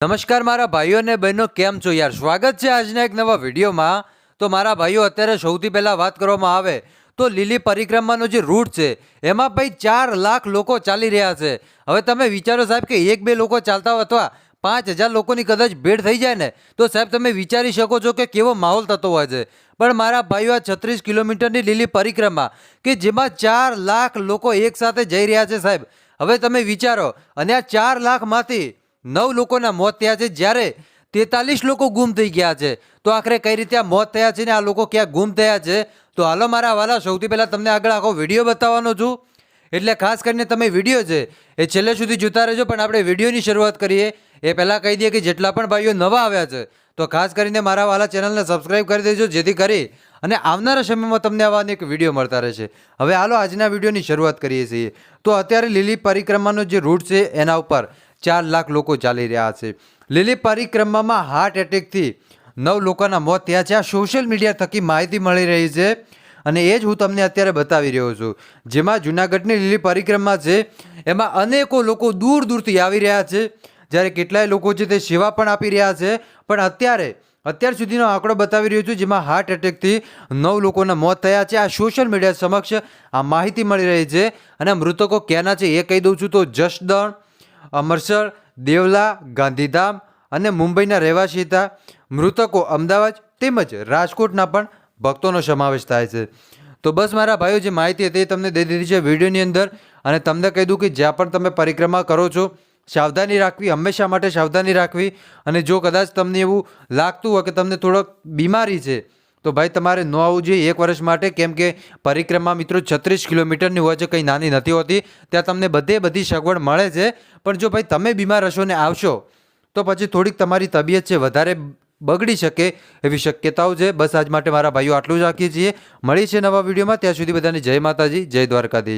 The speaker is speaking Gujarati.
નમસ્કાર મારા ભાઈઓ અને બહેનો, કેમ છો યાર? સ્વાગત છે આજના એક નવા વિડીયોમાં. તો મારા ભાઈઓ, અત્યારે સૌથી પહેલાં વાત કરવામાં આવે તો લીલી પરિક્રમાનો જે રૂટ છે, એમાં ભાઈ ચાર લાખ લોકો ચાલી રહ્યા છે. હવે તમે વિચારો સાહેબ કે એક બે લોકો ચાલતા અથવા પાંચ હજાર લોકોની કદાચ ભેડ થઈ જાય ને, તો સાહેબ તમે વિચારી શકો છો કે કેવો માહોલ થતો હોય છે. પણ મારા ભાઈઓ, આ છત્રીસ કિલોમીટરની લીલી પરિક્રમા કે જેમાં ચાર લાખ લોકો એકસાથે જઈ રહ્યા છે સાહેબ, હવે તમે વિચારો અને આ ચાર લાખમાંથી નવ લોકોના મોત થયા છે. જ્યારે તેતાલીસ લોકો ગુમ થઈ ગયા છે. તો આખરે કઈ રીતે આ મોત થયા છે ને આ લોકો ક્યાં ગુમ થયા છે? તો હાલો મારા વાલા સૌથી પહેલાં તમને આગળ આખો વીડિયો બતાવવાનો છું. એટલે ખાસ કરીને તમે વીડિયો છે એ છેલ્લે સુધી જોતા રહેજો, પણ આપણે વિડીયોની શરૂઆત કરીએ. એ પહેલાં કહી દઈએ કે જેટલા પણ ભાઈઓ નવા આવ્યા છે, તો ખાસ કરીને મારા વાલા ચેનલને સબસ્ક્રાઈબ કરી દેજો, જેથી કરી અને આવનારા સમયમાં તમને આવા અનેક વીડિયો મળતા રહેશે. હવે હાલો આજના વિડીયોની શરૂઆત કરીએ છીએ. તો અત્યારે લીલી પરિક્રમાનો જે રૂટ છે, એના ઉપર ચાર લાખ લોકો ચાલી રહ્યા છે. લીલી પરિક્રમામાં હાર્ટ એટેકથી નવ લોકોના મોત થયા છે. આ સોશિયલ મીડિયા થકી માહિતી મળી રહી છે અને એ જ હું તમને અત્યારે બતાવી રહ્યો છું. જેમાં જુનાગઢની લીલી પરિક્રમા છે, એમાં અનેકો લોકો દૂર દૂરથી આવી રહ્યા છે. જ્યારે કેટલાય લોકો છે તે સેવા પણ આપી રહ્યા છે. પણ અત્યારે, અત્યાર સુધીનો આંકડો બતાવી રહ્યો છું જેમાં હાર્ટ એટેકથી નવ લોકોના મોત થયા છે. આ સોશિયલ મીડિયા સમક્ષ આ માહિતી મળી રહી છે અને મૃતકો ક્યાંના છે એ કહી દઉં છું તો જસદણ અમરસર દેવલા, ગાંધીધામ અને મુંબઈના રહેવાસી હતા. મૃતકો અમદાવાદ તેમજ રાજકોટના પણ ભક્તોનો સમાવેશ થાય છે. તો બસ મારા ભાઈઓ, જે માહિતી હતી એ તમને દઈ દીધી છે વિડીયોની અંદર અને તમને કહી દઉં કે જ્યાં પણ તમે પરિક્રમા કરો છો, સાવધાની રાખવી, હંમેશા માટે સાવધાની રાખવી અને જો કદાચ તમને એવું લાગતું હોય કે તમને થોડોક બીમારી છે તો ભાઈ, તમારે ન આવવું જોઈએ. એક વર્ષ માટે, કેમ કે પરિક્રમા મિત્રો છત્રીસ કિલોમીટરની હોય છે, કંઈ નાની નથી હોતી. ત્યાં તમને બધે બધી સગવડ મળે છે. પણ જો ભાઈ, તમે બીમાર હશો ને આવશો, તો પછી થોડીક તમારી તબિયત છે વધારે બગડી શકે એવી શક્યતાઓ છે. બસ, આજ માટે મારા ભાઈઓ આટલું જ રાખીએ છીએ. મળી છે નવા વિડીયોમાં. ત્યાં સુધી બધાને જય માતાજી, જય દ્વારકાધીશ.